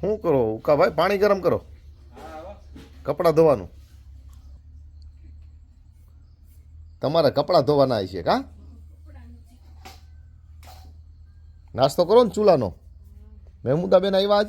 શું કરો? ઉકા ભાઈ, પાણી ગરમ કરો. કપડાં ધોવાનું. તમારે કપડાં ધોવાના છે કા? નાસ્તો કરો ને ચૂલાનો. મહેમુદાબેન આવ્યા આજ.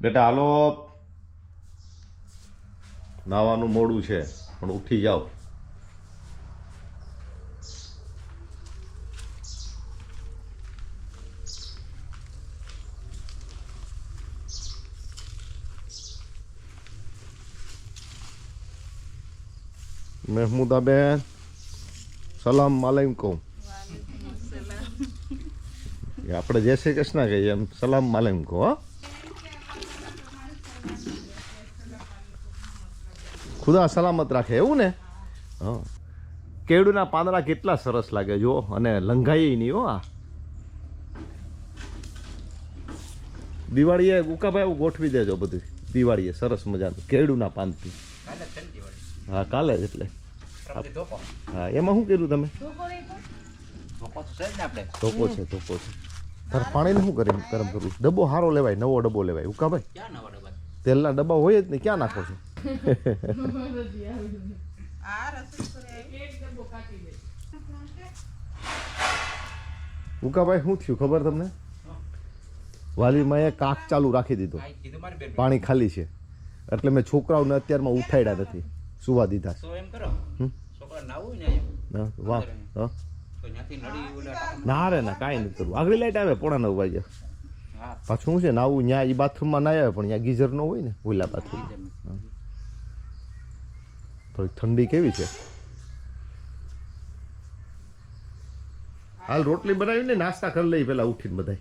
બેટા, હાલો. નાવાનું મોડું છે, પણ ઉઠી જાઓ. મહેમુદાબેન સલામ માલેકુમ એ આપણે જય શ્રી કૃષ્ણ કહીએ એમ સલામ માલેકુમ હો ખુદા સલામત રાખે એવું ને? હા. કેળુના પાંદડા કેટલા સરસ લાગે જો અને લંઘાઈ નહીં હો આ. દિવાળીએ ઉકાભાઈ એવું ગોઠવી દેજો બધું. દિવાળીએ સરસ મજાનું કેળુના પાનથી હા કાલે જ એટલે. હા એમાં શું કર્યું તમે? ધોકો છે ધોકો છે તારે પાણીને શું કરી ગરમ કરવું? ડબ્બો સારો લેવાય નવો ડબ્બો લેવાય ઉકાભાઈ તેલના ડબ્બા હોય જ ને ક્યાં નાખો છો? ઉકાભાઈ શું થયું ખબર તમને? વાલીમાં એ કાક ચાલુ રાખી દીધો. પાણી ખાલી છે. એટલે મેં છોકરાઓને અત્યારમાં ઉઠાડ્યા નથી. સુવા દીધા તો એમ કરો. છોકરા નાવું ને હા, વાહ હા. રે ના કાંઈ નથી કરવું. આગળી લાઈટ આવે પોણા નવ વાગ્યા. પાછું શું છે નાવું ત્યાં એ બાથરૂમમાં ના આવે પણ ત્યાં ગીઝર નો હોય ને ઓલા બાથરૂમ. થોડીક ઠંડી કેવી છે? હાલ રોટલી બનાવીને નાસ્તા કરી લઈ પેલા ઉઠીને બધાય.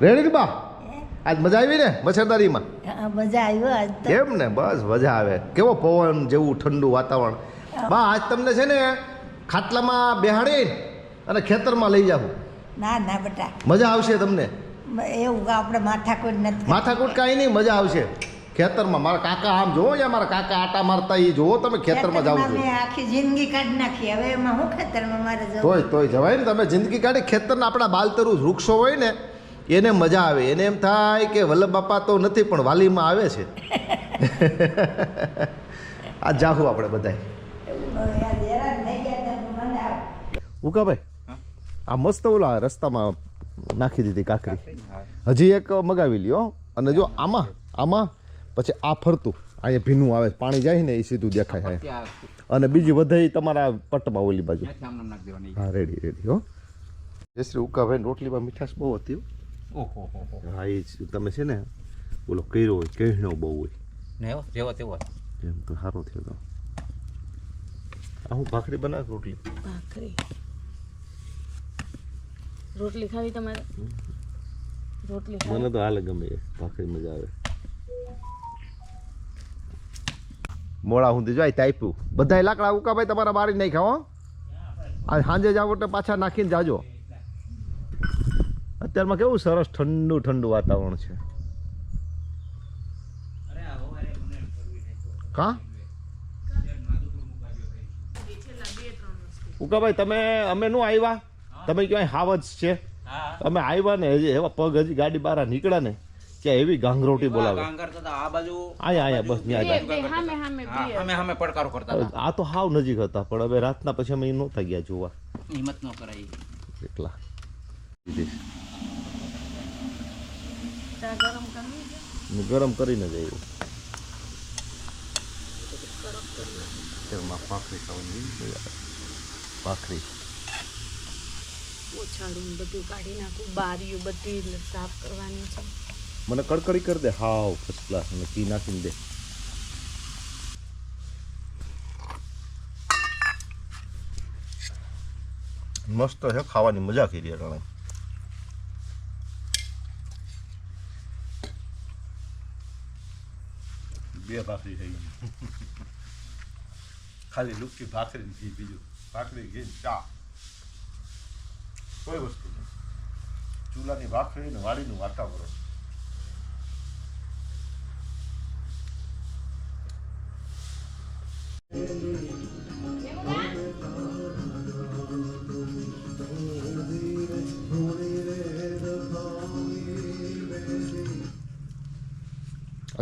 રેડી બા આજ મજા આવી ને મચ્છરદારીમાં? મજા આવ્યો આજ કેમ ને? બસ મજા આવે. કેવો પવન જેવું ઠંડુ વાતાવરણ. બા આજ તમને છે ને ખાટલામાં બેહાડી અને ખેતરમાં લઈ જાવ ના ના બેટા. મજા આવશે તમને? એવું આપણે માથાકૂટ નથી માથાકૂટ કાંઈ નહીં મજા આવશે. ખેતરમાં મારા કાકા આમ જોવો યા મારા કાકા આટા મારતા એ જોવો તમે ખેતરમાં જાવ છો. આખી જિંદગી કાઢી નાખી. હવે એમાં હું ખેતરમાં મારે જવું? તોય તોય જવાય ને તમે જિંદગી કાઢી ખેતરના આપણા બાલતરું વૃક્ષો હોય ને એને મજા આવે. એને એમ થાય કે વલ્લભ બાપા તો નથી પણ વાલીમાં આવે છે. આ જાહુ આપણે બધાય. ઉકાભાઈ આ મસ્ત ઓલા રસ્તામાં નાખી દીધી કાકરી હજી એક મગાવી લ્યો. અને જો આમાં આમાં પછી આ ફરતું. અહીંયા ભીનું આવે પાણી જાય ને એ સીધું દેખાય અને બીજી વધાઈ તમારા પટમાં ઓલી બાજુ. ત્યાંથી આમ નામ નાખી દેવાની. હા રેડી રેડી હો. જય શ્રી ઉકાભાઈ રોટલીમાં મીઠાશ બહુ હતી. ઓહો હો હો હા એ તમે છે ને બોલો કર્યો હોય કહેણો બહુ હોય. ને એવો જેવો તેવો એમ તો સારો થયો તો. આ હું ભાખરી બનાવ રોટલી? ભાખરી. રોટલી ખાવી તમારે? રોટલી ખાવી? મને તો હાલ ગમે એ. ભાખરી મજા આવે. મોડા હું જાય તાપ્યું બધા લાકડા ઉકાભાઈ તમારા બારી નહીં ખાઓ આ સાંજે જાવ એટલે પાછા નાખીને જાજો. અત્યારમાં કેવું સરસ ઠંડુ ઠંડુ વાતાવરણ છે. કા? ઉકાભાઈ તમે અમે નું આવ્યા તમે ક્યાંય હાવજ છે? અમે આવ્યા ને હજી એવા પગ હજી ગાડી બહાર નીકળ્યા ને ત્યાં એવી ગાંગરોટી બોલાવે. આ બાજુ આયા આયા બસ અમે અમે પડકારો કરતા આ તો હાવ નજીક હતા પણ હવે રાતના પછી અમે નહોતા ગયા જોવા. હિંમત ન કરાય. એટલા. ગરમ કરીને જ આવ્યું ભાખરી ખાવાની ભાખરી બધું કાઢી નાખું બારીઓ બધી સાફ કરવાની છે. મને કડકડી કરી દે. હાવ ફર્સ્ટ ક્લાસ અને ઘી નાખીને દે. મસ્ત છે ખાવાની મજા કરી અટાણે બે ભાખરી થઈ ગઈ ખાલી લુપકી ભાખરી ઘી બીજું ભાખરી ઘી ચા કોઈ વસ્તુ નહીં ચૂલાની ભાખરી ને વાડીનું વાતાવરણ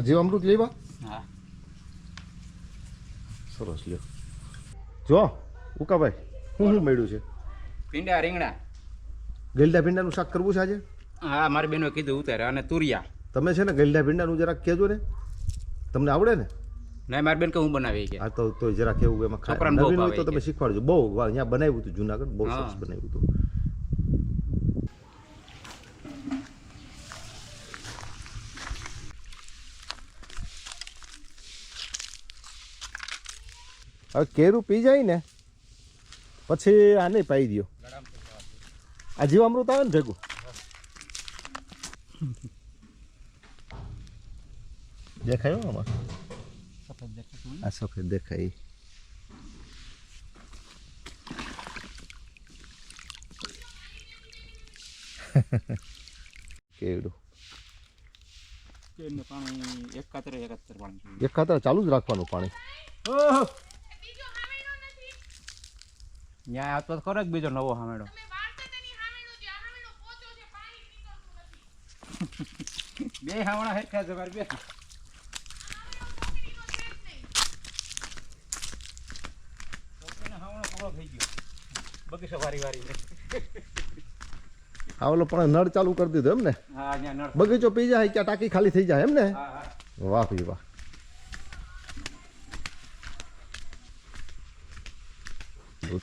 જીવામૃત લેવા જો ઉકાભાઈ શું શું મળ્યું છે? ભીંડા રીંગણા. ગલડા ભીંડાનું શાક કરવું છે આજે? હા મારી બેનો કીધું ઉતારે અને તુરિયા. તમે છે ને ગલડા ભીંડાનું જરાક કહેજો ને. તમને આવડે ને? ના મારી બેન કે હું બનાવી કે આ તો તો જરાક એવું એમાં ખાય. નવીન હોય તો તમે શીખવાડજો. બહુ અહીંયા બનાવ્યું હતું જુનાગઢ બહુ. સરસ બનાવ્યું હતું. હવે કેરું પી જાય ને પછી આ નહીં પાઈ દો આ જીવામૃત આવે ને ભેગું? દેખાય આમાં? આ સફેદ દેખાય. કેવડું? એક ખાતર ચાલુ જ રાખવાનું પાણી. ત્યાં આવતો તો ખરો જ બીજો નવો હામેડો. બે હામણા હેઠા છે મારી બે બગીચો વારી વારી. ઓલો પણ નળ ચાલુ કરી દીધો એમ ને? હા અહીંયા નળ બગીચો પી જાય ત્યાં ટાંકી ખાલી થઈ જાય એમ ને? હા હા. વાહ ભાઈ વાહ Good.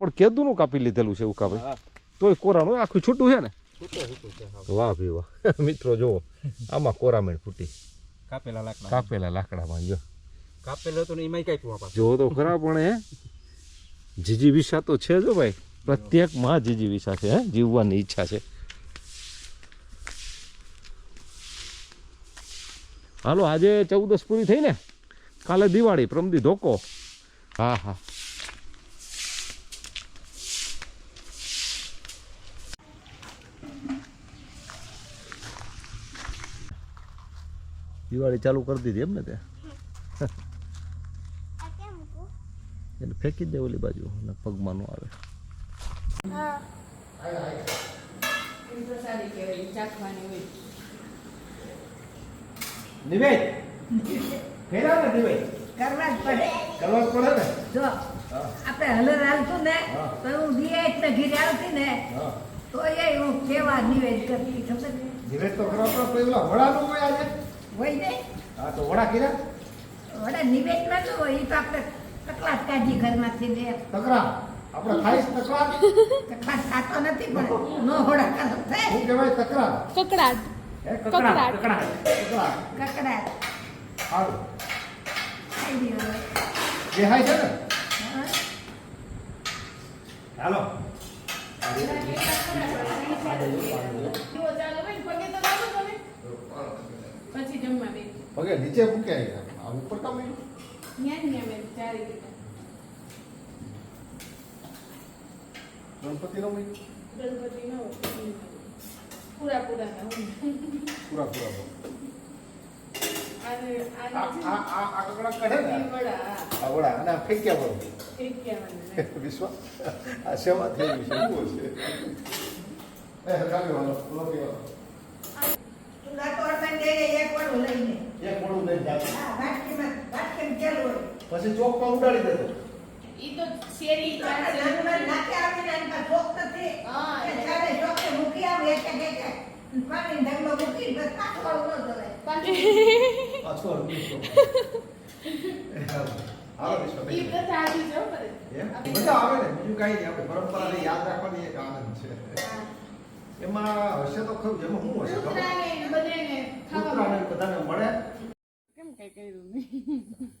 પણ કેદુનું કાપી લીધેલું છે ઉકા ભાઈ તોય કોરાનું આખું છૂટું છે ને? વાહ ભાઈ વાહ. મિત્રો જુઓ આમાં કોરામેણ ફૂટી. કાપેલા લાકડા. કાપેલા લાકડામાં જો. કાપેલો તો એમાં કઈ તું જો તો ખરા પણ હે જીજી વિશા તો છે જો ભાઈ. પ્રત્યેકમાં જીજી વિશા છે હે? જીવવાની ઈચ્છા છે. હાલો આજે ચૌદસ પૂરી થઈ ને? કાલે દિવાળી પ્રમદી ધોકો. હા હા. દિવાળી ચાલુ કરી દીધી એમ ને ત્યાં એને ફેંકી દે ઓલી બાજુ અને પગમાં નો આવે. નિવેદ? કરવા જ પડે. કરવા પડે ને? જો આપણે હલર હાલતું ને તો હું દિયા ને ઘીરે આવતી ને તો એ હું કેવા નિવેદ કરતી ખબર? નિવેદ તો કરવા પડે પેલા વડાનું હોય આજે. હોય ને? હા તો વડા કીધા? વડે નિવેદમાં ન હોય એ તો આપણે કકલાટ કાઢી ઘરમાંથી ને તકરા? આપણે ખાઈશ તકરા? કકલાટ ખાતો નથી પણ નો હોડા કરો શું કહેવાય તકરા? કકડાટ. હે કકડાટ. તકરા તકરા કકડાટ. સારું. ખાઈ દીધો જે હાય છે ને? હા. હાલો. પછી જમવા બેસી. પગે નીચે મૂકે આ ઉપર કામ આવ્યું? ન્યા ન્યા મેં ચારી દીધા ગણપતિ નો મૂક્યું? ગણપતિ નો પૂરા પૂરા ના હોય. પૂરા પૂરા વિશ્વાસ આ શેમાં થઈ છે એક વડું લઈને. એક લઈને હા વાટકીમાં વાટકીમાં હોય પછી ચોકમાં ઉડાડી દેતો. ઈ તો શેરી આપણે ચાલશે. નાખે આવીને એની પાસે ચોક નથી હા. ચાલે ચોકે મૂકી આવે એક એક એક એક. પાણી ઢગલો મૂકીને બસ પાછળવાળું ન જવાય. પાછું. પાછો હરખું હાલો વિશ્વા ઈ પ્રથા આવી ને? બીજું કાંઈ નહીં આપણે પરંપરાને યાદ રાખવાની એક આનંદ છે. એમાં હશે તો ખરું એમાં શું હશે ખબર? બધાને ખાવા કૂતરાને બધાને મળે. કેમ કઈ કર્યું નહીં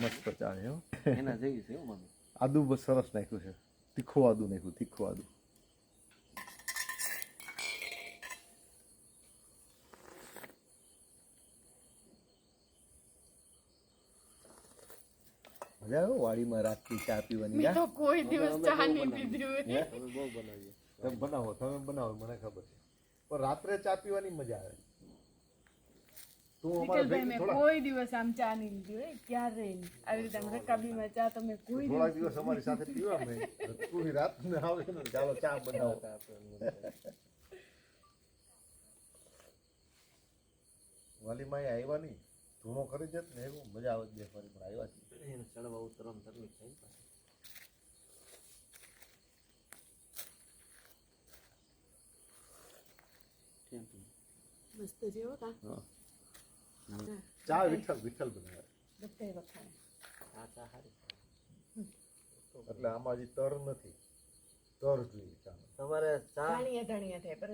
મસ્ત ચાલે એના જેવી છે મને. આદુ બસ સરસ નાખ્યું છે. તીખું આદુ નાખ્યું તીખું આદુ. મજા આવે વાડીમાં રાતથી ચા પીવાની મેં તો કોઈ દિવસ ચા નહીં પીધી હોય? તમે બનાવો તમે બનાવો મને ખબર છે. પણ રાત્રે ચા પીવાની મજા આવે. કોઈ દિવસ આમ ચા નહીં લીધી હોય ક્યારે આવી રીતે આમ રકાબીમાં ચા તમે કોઈ દિવસ અમારી સાથે પીવા નહીં પૂરી રાત ને આવે ને ચાલો ચા બનાવો. વાલીમાં આવ્યા નહીં? ધૂણો કરી જત ને એવું મજા આવે બે ફરી પણ આવ્યા છે. એને ચડવા ઉતરવામાં તકલીફ થઈ પાછી. કેમ કેમ? મસ્ત જેવો કા? ચા વિઠ્ઠલ વિઠ્ઠલ બનાવે. બધાય વખાણે. આ ચા હારી. એટલે આમાં હજી તર નથી. તર જોઈએ ચા તમારે ચા ધાણીયા ધાણીયા થાય પર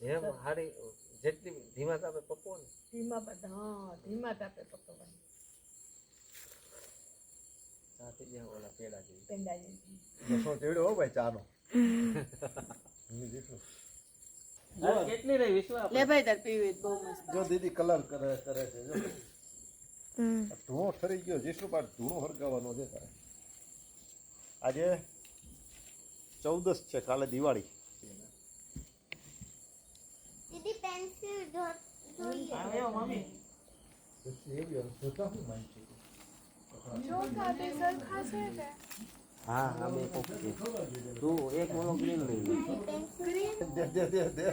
જેમ હારી જેટલી ધીમા તાપે પકવો ને. ધીમા બધા હા ધીમા તાપે પકવવાની. ચા જે ઓલા પેડા જેવી. પેડા જેવી. નશો ચડ્યો હો ભાઈ ચાનો. કેટલી રહી વિશ્વા લે ભાઈ તાર પીવી બહુ મસ્ત. જો દીદી કલર કરે કરે છે જો. ધૂણો ઠરી ગયો જેટલું પાછું ધૂણો હરગાવાનો છે તારે. આજે ચૌદસ છે કાલે દિવાળી. દીદી પેન્સિલ જોઈએ હું હા બે તું એક મોનો ગ્રીન લઈ લે. દે દે.